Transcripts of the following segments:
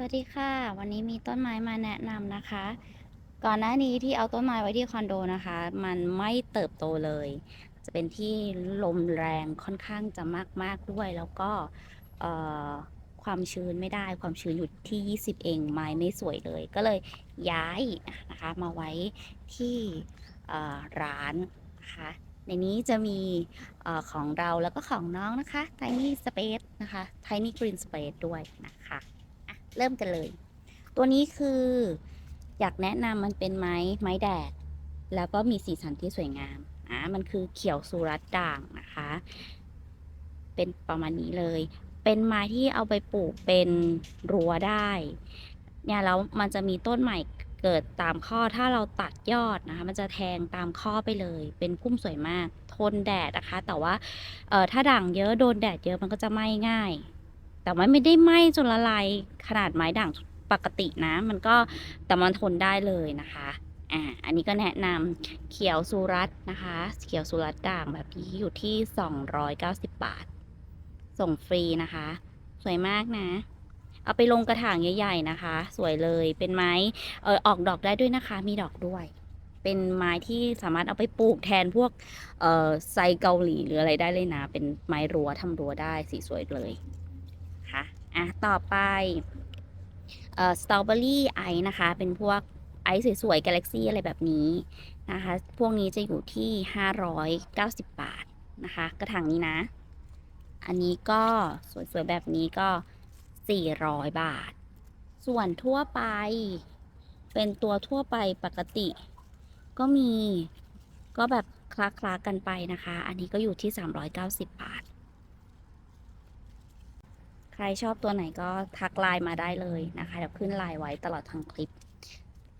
สวัสดีค่ะ วันนี้มีต้นไม้มาแนะนำนะคะ ก่อนหน้านี้ที่เอาต้นไม้ไว้ที่คอนโดนะคะ มันไม่เติบโตเลย จะเป็นที่ลมแรงค่อนข้างจะมากๆด้วย แล้วก็ความชื้นไม่ได้ ความชื้นอยู่ที่ 20 เองไม้ไม่สวยเลย ก็เลยย้ายนะคะมาไว้ที่ร้านนะคะในนี้จะมีอของเราแล้วก็ของน้องนะคะ Tiny Space นะคะ Tiny Green Space ด้วยนะคะ เริ่มกันเลย ตัวนี้คืออยากแนะนำมันเป็นไม้ไม้แดด แล้วก็มีสีสันที่สวยงามอะมันคือเขียวสุรัตด่างนะคะ เป็นประมาณนี้เลย เป็นไม้ที่เอาไปปลูกเป็นรั้วได้เนี่ยแล้วมันจะมีต้นใหม่เกิดตามข้อถ้าเราตัดยอดนะคะ มันจะแทงตามข้อไปเลย เป็นพุ่มสวยมาก ทนแดดนะคะ แต่ว่าถ้าด่างเยอะโดนแดดเยอะมันก็จะไหม้ง่าย แต่ว่าไม่ได้ไหม้จนละลายขนาดไม้ด่างปกตินะ มันก็แต่มันทนได้เลยนะคะอ่าอันนี้ก็แนะนำเขียวสุรัตนะคะ เขียวสุรัตด่างแบบนี้อยู่ที่ 290 บาท ส่งฟรีนะคะ สวยมากนะ เอาไปลงกระถางใหญ่ ๆนะคะ สวยเลยเป็นไม้เออออกดอกได้ด้วยนะคะ มีดอกด้วย เป็นไม้ที่สามารถเอาไปปลูกแทนพวกเอ่อไซเกาหลีหรืออะไรได้เลยนะ เป็นไม้รั้วทำรั้วได้สีสวยเลย คะอะต่อไปเอ่อสตรอเบอรี่ไอนะคะ เป็นพวกไอซ์สวยๆกาแล็กซี่อะไรแบบนี้นะคะ พวกนี้จะอยู่ที่ 590 บาทนะคะ กระถางนี้นะ อันนี้ก็สวยๆแบบนี้ก็ 400 บาท ส่วนทั่วไป เป็นตัวทั่วไปปกติ ก็มีก็แบบคลาคลาๆกันไปนะคะ อันนี้ก็อยู่ที่ 390 บาท ใครชอบตัวไหนก็ทักไลน์มาได้เลยนะคะเดี๋ยวขึ้นไลน์ไว้ตลอดทั้งคลิป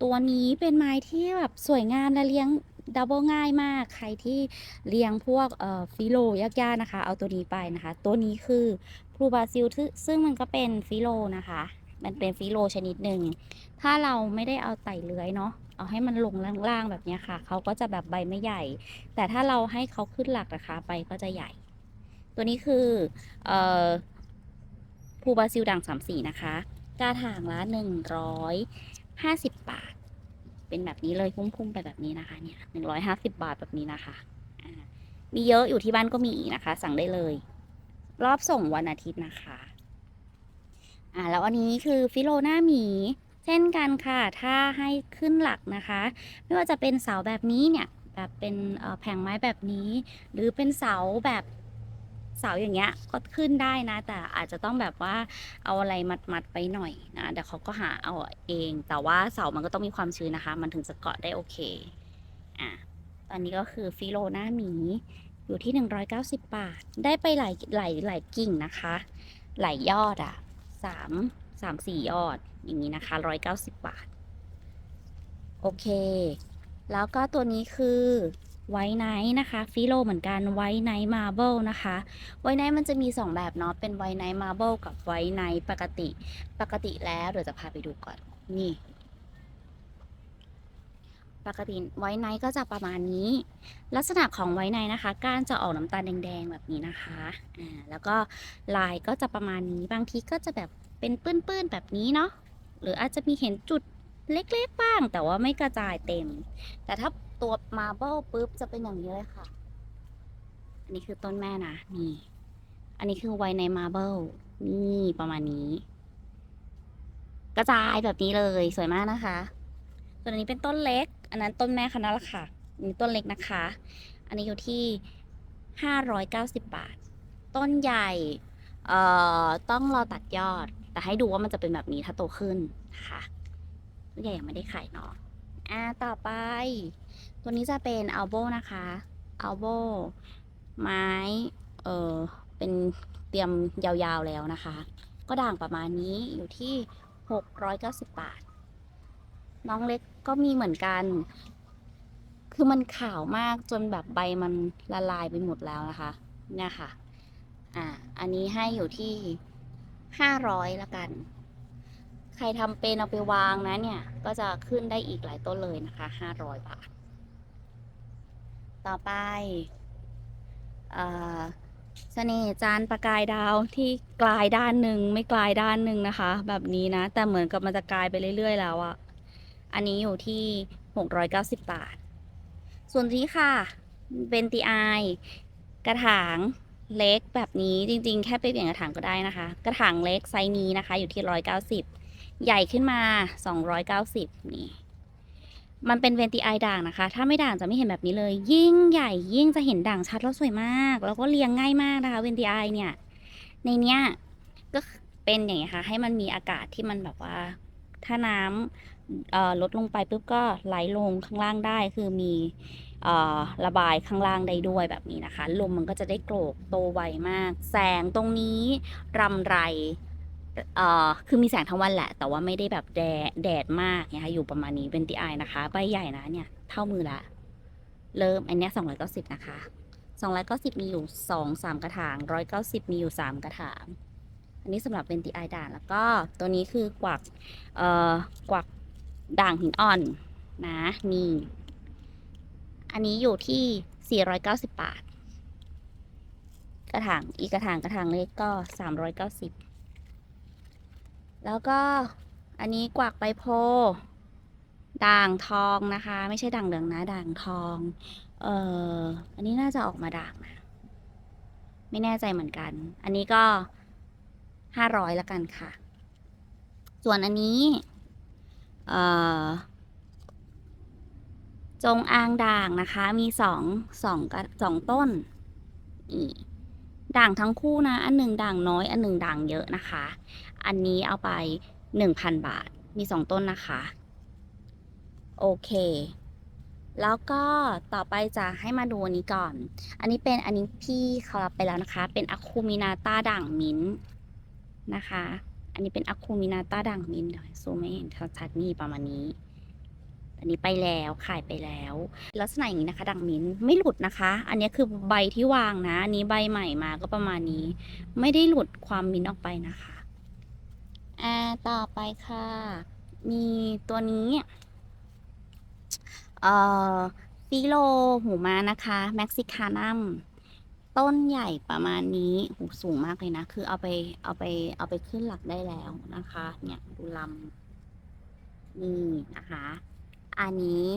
ตัวนี้เป็นไม้ที่แบบสวยงามและเลี้ยงดับเบิลง่ายมาก ใครที่เลี้ยงพวกเอ่อฟิโลยากๆนะคะ เอาตัวนี้ไปนะคะ ตัวนี้คือพลูบาซิลซึ่งมันก็เป็นฟิโลนะคะ มันเป็นฟิโลชนิดหนึ่ง ถ้าเราไม่ได้เอาไต่เลื้อยเนาะ เอาให้มันลงล่างๆแบบนี้ค่ะ เขาก็จะแบบใบไม่ใหญ่ แต่ถ้าเราให้เขาขึ้นหลักนะคะ ใบก็จะใหญ่ ตัวนี้คือเอ่อ ภูบาซิลด่างสามสีนะคะกระถางละหนึ่งร้อยห้าสิบบาท เป็นแบบนี้เลยพุ่มๆไปแบบนี้นะคะเนี่ยหนึ่งร้อยห้าสิบบาทแบบนี้นะคะมีเยอะอยู่ที่บ้านก็มีอีกนะคะ สั่งได้เลย รอบส่งวันอาทิตย์นะคะอ่าแล้วอันนี้คือฟิโลหน้าหมีเช่นกันค่ะ ถ้าให้ขึ้นหลักนะคะ ไม่ว่าจะเป็นเสาแบบนี้เนี่ย แบบเป็นแผงไม้แบบนี้ หรือเป็นเสาแบบ เสาอย่างเงี้ยก็ขึ้นได้นะ แต่อาจจะต้องแบบว่าเอาอะไรมัดมัดๆไปหน่อยนะเดี๋ยวเขาก็หาเอาเอง แต่ว่าเสามันก็ต้องมีความชื้นนะคะ มันถึงจะเกาะได้โอเคอะตอนนี้ก็คือฟิโลหน้าหมีอยู่ที่ 190 บาท ได้ไปหลายหลายหลายกิ่งนะคะ หลายยอดอะสามสามสี่ยอดอย่างนี้นะคะ 190 บาท โอเค แล้วก็ตัวนี้คือ ไวไนท์นะคะฟิโลเหมือนกันไวไนท์มาร์เบิลนะคะไวไนท์มันจะมี 2 แบบเนาะเป็นไวไนท์มาร์เบิลกับไวไนท์ปกติ ปกติแล้วเดี๋ยวจะพาไปดูก่อนนี่ ปกติไวไนท์ก็จะประมาณนี้ ลักษณะของไวไนท์นะคะ ก้านจะออกน้ำตาลแดงๆแบบนี้นะคะอ่าแล้วก็ลายก็จะประมาณนี้บางทีก็จะแบบเป็นปื้นๆแบบนี้เนาะหรืออาจจะมีเห็นจุดเล็กๆบ้าง แต่ว่าไม่กระจายเต็ม แต่ถ้า ตัวมาเบิลปุ๊บจะเป็นอย่างนี้เลยค่ะ อันนี้คือต้นแม่นะนี่ อันนี้คือไวในมาเบิลนี่ประมาณนี้ กระจายแบบนี้เลยสวยมากนะคะส่วนอันนี้เป็นต้นเล็ก อันนั้นต้นแม่เขานั่นแหละค่ะนนี้ต้นเล็กนะคะ อันนี้อยู่ที่ห้าร้อยเก้าสิบบาท ต้นใหญ่เอ่อต้องรอตัดยอด แต่ให้ดูว่ามันจะเป็นแบบนี้ถ้าโตขึ้นนะคะต้นใหญ่ยังไม่ได้ขายเนาะ อ่าต่อไป ตัวนี้จะเป็นอัลโบนะคะอัลโบไม้เออเป็นเตรียมยาวๆแล้วนะคะ ก็ด่างประมาณนี้อยู่ที่ 690 บาท น้องเล็กก็มีเหมือนกัน คือมันขาวมากจนแบบใบมันละลายไปหมดแล้วนะคะ เนี่ยค่ะ อ่า อันนี้ให้อยู่ที่ 500ละกัน ใครทำเป็นเอาไปวางนะเนี่ย ก็จะขึ้นได้อีกหลายต้นเลยนะคะ500บาท ต่อไปเสน่ห์จานประกายดาวที่กลายด้านหนึ่งไม่กลายด้านหนึ่งนะคะ แบบนี้นะ แต่เหมือนกับมันจะกลายไปเรื่อย ๆ แล้วอะอันนี้อยู่ที่ 690 บาท ส่วนนี้ค่ะเบนตีไอกระถางเล็กแบบนี้จริง ๆ แค่ไปเปลี่ยนกระถางก็ได้นะคะ กระถางเล็กไซส์นี้นะคะ อยู่ที่ 190 ใหญ่ขึ้นมา 290 นี่ มันเป็นเวนตีไอด่างนะคะ ถ้าไม่ด่างจะไม่เห็นแบบนี้เลย ยิ่งใหญ่ยิ่งจะเห็นด่างชัดแล้วสวยมาก แล้วก็เรียงง่ายมากนะคะเวนตีไอเนี่ย ในเนี้ยก็เป็นอย่างเงี้ค่ะ ให้มันมีอากาศที่มันแบบว่า ถ้าน้ำลดลงไปปุ๊บก็ไหลลงข้างล่างได้ คือมีอระบายข้างล่างได้ด้วยแบบนี้นะคะ ลมมันก็จะได้โกรกโตไวมาก แสงตรงนี้รำไร เอ่อคือมีแสงทั้งวันแหละ แต่ว่าไม่ได้แบบแดดแดดมากนะคะอยู่ประมาณนี้เป็นตีไอนะคะ ใบใหญ่นะเนี่ย เท่ามือละ เริ่มอันนี้สองร้อยเก้าสิบนะคะสองร้อยเก้าสิบมีอยู่สองสามกระถางร้อยเก้าสิบมีอยู่สามกระถาง อันนี้สำหรับเป็นตีไอด่างแล้วก็ตัวนี้คือกวักเอ่อกวักด่างหินอ่อนนะนี่อันนี้อยู่ที่ 490 บาท กระถาง อีกกระถางกระถางเล็กก็ 390 แล้วก็อันนี้กวักใบโพด่างทองนะคะ ไม่ใช่ด่างเหลืองนะด่างทอง เอ่ออันนี้น่าจะออกมาด่างนะไม่แน่ใจเหมือนกัน อันนี้ก็500ละกันค่ะ ส่วนอันนี้เอ่อจงอางด่างนะคะ มีสองสองกระสองต้นนี่ด่างทั้งคู่นะ อันหนึ่งด่างน้อย อันหนึ่งด่างเยอะนะคะ อันนี้เอาไปหนึ่งพันบาท มีสองต้นนะคะ โอเค แล้วก็ต่อไปจะให้มาดูอันนี้ก่อน อันนี้เป็นอันนี้พี่เขารับไปแล้วนะคะ เป็นอะคูมินาต้าด่างมิ้นนะคะ อันนี้เป็นอะคูมินาต้าด่างมิ้นเดี๋ยวซูมไม่เห็นชัดๆนี่ประมาณนี้อันนี้ไปแล้วขายไปแล้ว ลักษณะอย่างนี้นะคะ ดังมิ้นไม่หลุดนะคะ อันนี้คือใบที่วางนะ อันนี้ใบใหม่มาก็ประมาณนี้ ไม่ได้หลุดความมิ้นออกไปนะคะ ต่อไปค่ะ มีตัวนี้ เอ่อฟิโลหูมานะคะ แม็กซิคานัม ต้นใหญ่ประมาณนี้ หูสูงมากเลยนะ คือเอาไปเอาไปเอาไปขึ้นหลักได้แล้วนะคะ เนี่ยดูลำนี่นะคะ อันนี้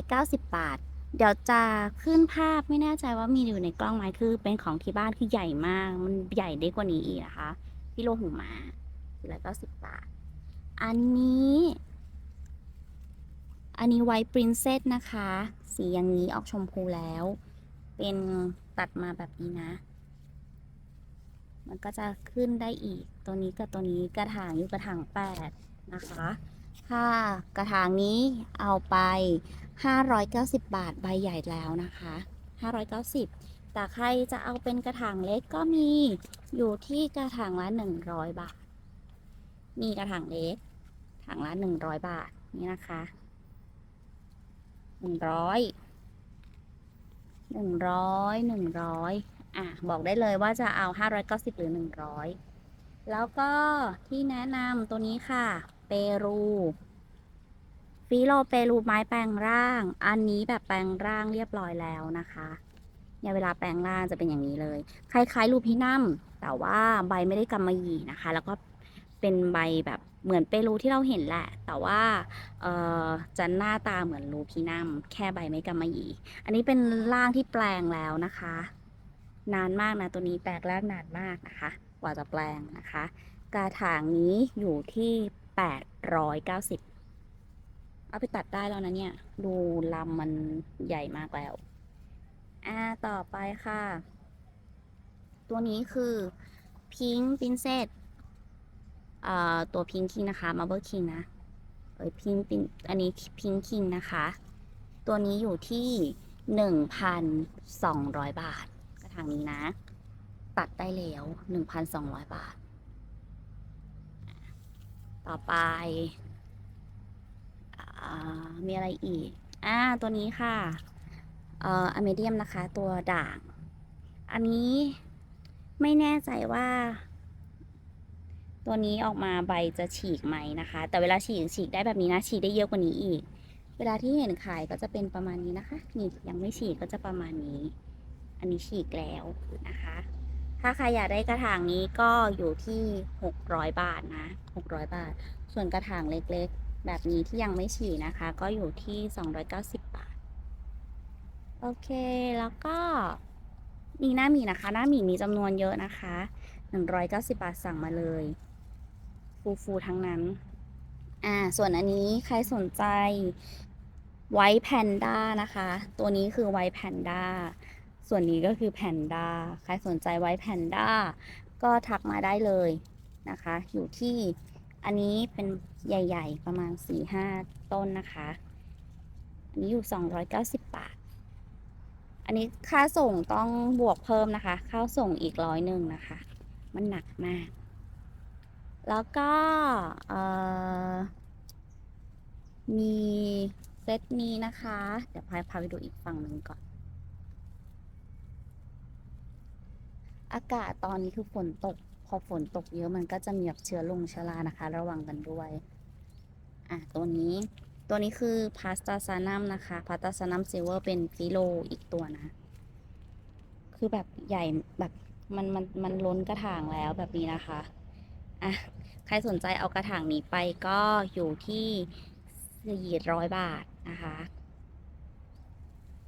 490 บาทเดี๋ยวจะขึ้นภาพไม่แน่ใจว่ามีอยู่ในกล้องไหมคือเป็นของที่บ้านคือใหญ่มาก มันใหญ่ได้กว่านี้อีกนะคะ ฟิโลหูมา490บบาท อันนี้ อันนี้ไวท์ปรินเซสนะคะ สีอย่างนี้ออกชมพูแล้ว เป็นตัดมาแบบนี้นะ มันก็จะขึ้นได้อีก ตัวนี้กับตัวนี้กระถางอยู่กระถางแปดนะคะค่ะกระถางนี้เอาไป 590 บาทใบใหญ่แล้วนะคะ 590 แต่ใครจะเอาเป็นกระถางเล็กก็มีอยู่ที่กระถางละ 100 บาท มีกระถางเล็กถังละ 100 บาทนี่นะคะหนึ่งร้อยหนึ่งร้อยหนึ่งร้อยอะ บอกได้เลยว่าจะเอาห้าร้อยเก้าสิบหรือหนึ่งร้อยแล้วก็ที่แนะนำตัวนี้ค่ะ เปรูฟิโลเปรูไม้แปลงร่าง อันนี้แบบแปลงร่างเรียบร้อยแล้วนะคะ เนี่ยเวลาแปลงร่างจะเป็นอย่างนี้เลย คล้ายๆลูพินัมแต่ว่าใบไม่ได้กำมะหยี่นะคะ แล้วก็เป็นใบแบบเหมือนเปรูที่เราเห็นแหละ แต่ว่าจะหน้าตาเหมือนลูพินัมแค่ใบไม่กำมะหยี่อันนี้เป็นร่างที่แปลงแล้วนะคะ นานมากนะตัวนี้แปลงร่างนานมากนะคะ กว่าจะแปลงนะคะ กระถางนี้อยู่ที่ 890 เอาไปตัดได้แล้วนะเนี่ย ดูลำมันใหญ่มากแล้ว ต่อไปค่ะ ตัวนี้คือพิง k ์ p ินเซ t อ่าตัวพิงคิงนะคะมาเบอร์คิงนะเอ้ยพิงปินอันนี้พิงคิงนะคะ ตัวนี้อยู่ที่หนึ่งพันสองร้อยบาท กระถางนี้นะ ตัดได้แล้วหนึ่งพันสองร้อยบาท ต่อไปอมีอะไรอีก อ่า ตัวนี้ค่ะ เอ่ออเมเดียมนะคะ ตัวด่าง อันนี้ไม่แน่ใจว่า ตัวนี้ออกมาใบจะฉีกไหมนะคะ แต่เวลาฉีกฉีกได้แบบนี้นะฉีกได้เยอะกว่านี้อีก เวลาที่เห็นขายก็จะเป็นประมาณนี้นะคะ นี่ยังไม่ฉีกก็จะประมาณนี้ อันนี้ฉีกแล้วนะคะ ถ้าใครอยากได้กระถางนี้ก็อยู่ที่หกร้อยบาทนะหกร้อยบาท ส่วนกระถางเล็กๆ แบบนี้ที่ยังไม่ฉีกนะคะ ก็อยู่ที่สองร้อยเก้าสิบบาท โอเค แล้วก็มีหน้าหมี่นะคะ หน้าหมี่มีจำนวนเยอะนะคะหนึ่งร้อยเก้าสิบาทสั่งมาเลย ฟูฟูทั้งนั้น อ่า ส่วนอันนี้ใครสนใจไวท์แพนด้านะคะ ตัวนี้คือไวท์แพนด้า ส่วนนี้ก็คือแพนด้า ใครสนใจไวท์แพนด้าก็ทักมาได้เลยนะคะ อยู่ที่อันนี้เป็นใหญ่ ๆ ประมาณ 4-5 ต้นนะคะ อันนี้อยู่ 290 บาท อันนี้ค่าส่งต้องบวกเพิ่มนะคะ ค่าส่งอีกร้อยหนึ่งนะคะ มันหนักมาก แล้วก็มีเซตนี้นะคะ เดี๋ยวพาพาไปดูอีกฝั่งหนึ่งก่อน อากาศตอนนี้คือฝนตก พอฝนตกเยอะมันก็จะมีแบบเชื้อลงเชื้อรานะคะ ระวังกันด้วย อะ ตัวนี้ ตัวนี้คือพาสตาซานัมนะคะพาสตาซานัมซิลเวอร์เป็นฟิโลอีกตัวนะ คือแบบใหญ่แบบมันมันมันล้นกระถางแล้วแบบนี้นะคะอะใครสนใจเอากระถางนี้ไปก็อยู่ที่สี่ร้อยบาทนะคะ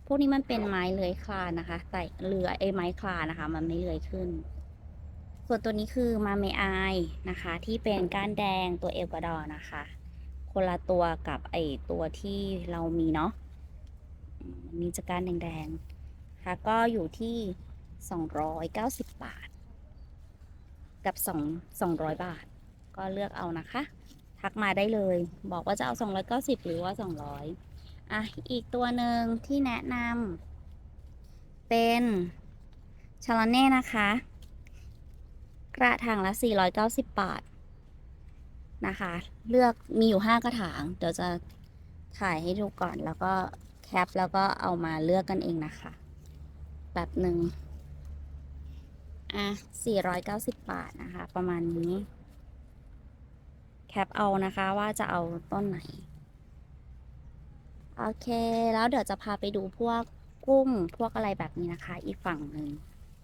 พวกนี้มันเป็นไม้เลื้อยคลานนะคะแต่เรือไอ้ไม้คลานนะคะ มันไม่เลื้อยขึ้น ส่วนตัวนี้คือมาเมอายนะคะ ที่เป็นก้านแดงตัวเอลกวาดอร์นะคะ คนละตัวกับไอตัวที่เรามีเนาะมันมีจะก้านแดงๆ ค่ะก็อยู่ที่ 290 บาท กับ 2 200 บาท ก็เลือกเอานะคะ ทักมาได้เลย บอกว่าจะเอา 290 หรือว่า 200 อะ อีกตัวหนึ่งที่แนะนำเป็นชาลเน่นะคะ กระถางละ 490 บาท นะคะ เลือกมีอยู่5กระถาง เดี๋ยวจะถ่ายให้ดูก่อนแล้วก็แคปแล้วก็เอามาเลือกกันเองนะคะแบบหนึ่งอะ490 บาทนะคะ ประมาณนี้ แคปเอานะคะว่าจะเอาต้นไหน โอเค แล้วเดี๋ยวจะพาไปดูพวกกุ้งพวกอะไรแบบนี้นะคะ อีกฝั่งหนึ่ง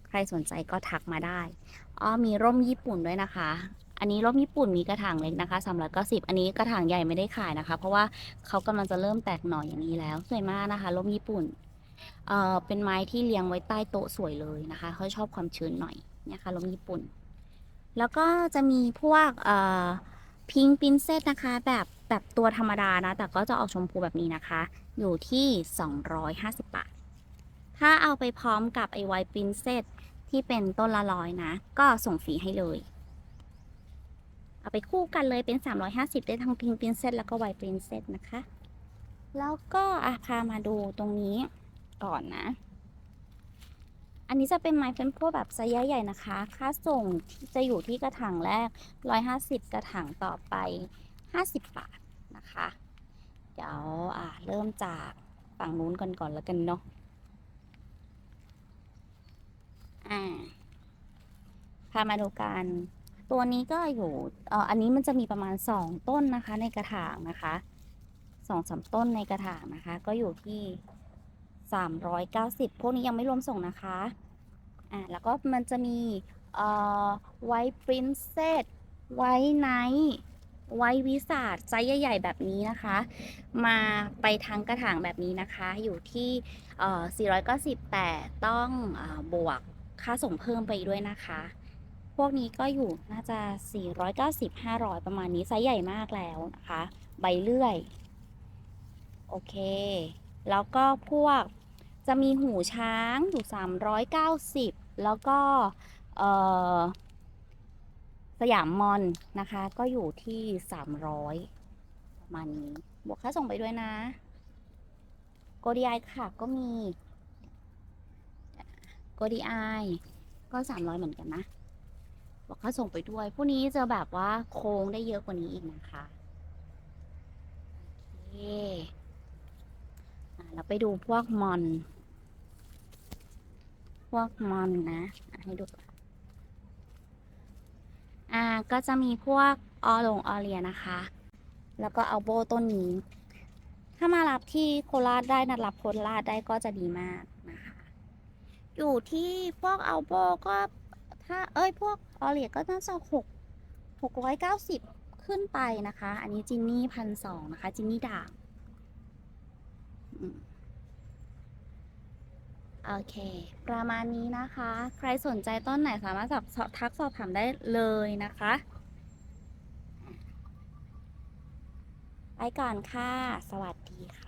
ใครสนใจก็ทักมาได้ อ๋อมีร่มญี่ปุ่นด้วยนะคะ อันนี้ร่มญี่ปุ่นมีกระถางเล็กนะคะสามร้อยเก้าสิบอันนี้กระถางใหญ่ไม่ได้ขายนะคะ เพราะว่าเขากำลังจะเริ่มแตกหน่อยอย่างนี้แล้วสวยมากนะคะร่มญี่ปุ่นเอ่อเป็นไม้ที่เลี้ยงไว้ใต้โต๊ะสวยเลยนะคะเขาชอบความชื้นหน่อยเนี่ยค่ะร่มญี่ปุ่น แล้วก็จะมีพวกเอ่อพิงปินเซตนะคะแบบแบบตัวธรรมดานะ แต่ก็จะออกชมพูแบบนี้นะคะ อยู่ที่ 250 บาท ถ้าเอาไปพร้อมกับไอไวปรินเซตที่เป็นต้นละร้อยนะ ก็ส่งฟรีให้เลย เอาไปคู่กันเลยเป็น 350 ได้ทั้งพิงปรินเซตแล้วก็ไวปรินเซตนะคะ แล้วก็อะพามาดูตรงนี้ก่อนนะ อันนี้จะเป็นไม้เป็นพวกแบบไซส์ใหญ่ๆนะคะ ค่าส่งจะอยู่ที่กระถางแรก 150 กระถางต่อไป 50 บาทนะคะ เดี๋ยวอะเริ่มจากฝั่งนู้นก่อนก่อนแล้วกันเนาะอ่าพามาดูกัน ตัวนี้ก็อยู่เอ่ออันนี้มันจะมีประมาณ 2 ต้นนะคะ ในกระถางนะคะสองสามต้นในกระถางนะคะ ก็อยู่ที่ 390 พวกนี้ยังไม่รวมส่งนะคะอ่าแล้วก็มันจะมีเอ่อไวท์ปรินเซสไวท์ไนท์ไวท์วิสาดไซส์ใหญ่ ๆ แบบนี้นะคะ มาไปทั้งกระถางแบบนี้นะคะ อยู่ที่เอ่อ490แต่ต้องอบวกค่าส่งเพิ่มไปด้วยนะคะ พวกนี้ก็อยู่น่าจะ 490 500 ประมาณนี้ไซส์ใหญ่มากแล้วนะคะ ใบเลื่อย โอเค แล้วก็พวกจะมีหูช้างอยู่ 390 แล้วก็สยามมอนนะคะ ก็อยู่ที่ 300 ประมาณนี้ บวกค่าส่งไปด้วยนะ โกดีไอค่ะก็มี โกดีไอก็ 300 เหมือนกันนะ บวกค่าส่งไปด้วย พวกนี้จะแบบว่าโค้งได้เยอะกว่านี้อีกนะคะ โอเคเราไปดูพวกมอน พวกมอนนะให้ดูอ่าก็จะมีพวกออลงออเรียนะคะ แล้วก็เอาโบต้นนี้ ถ้ามารับที่โคราชได้นัดรับโคราชได้ก็จะดีมากนะคะ อยู่ที่พวกอัลโบก็ ถ้าเอ้ยพวกออเลียก็น่าจะหกหกร้อยเก้าสิบขึ้นไปนะคะ อันนี้จินนี่พันสองนะคะ จินนี่ด่างโอเค ประมาณนี้นะคะ ใครสนใจต้นไหนสามารถสอบทักสอบถามได้เลยนะคะ ไปก่อนค่ะ สวัสดีค่ะ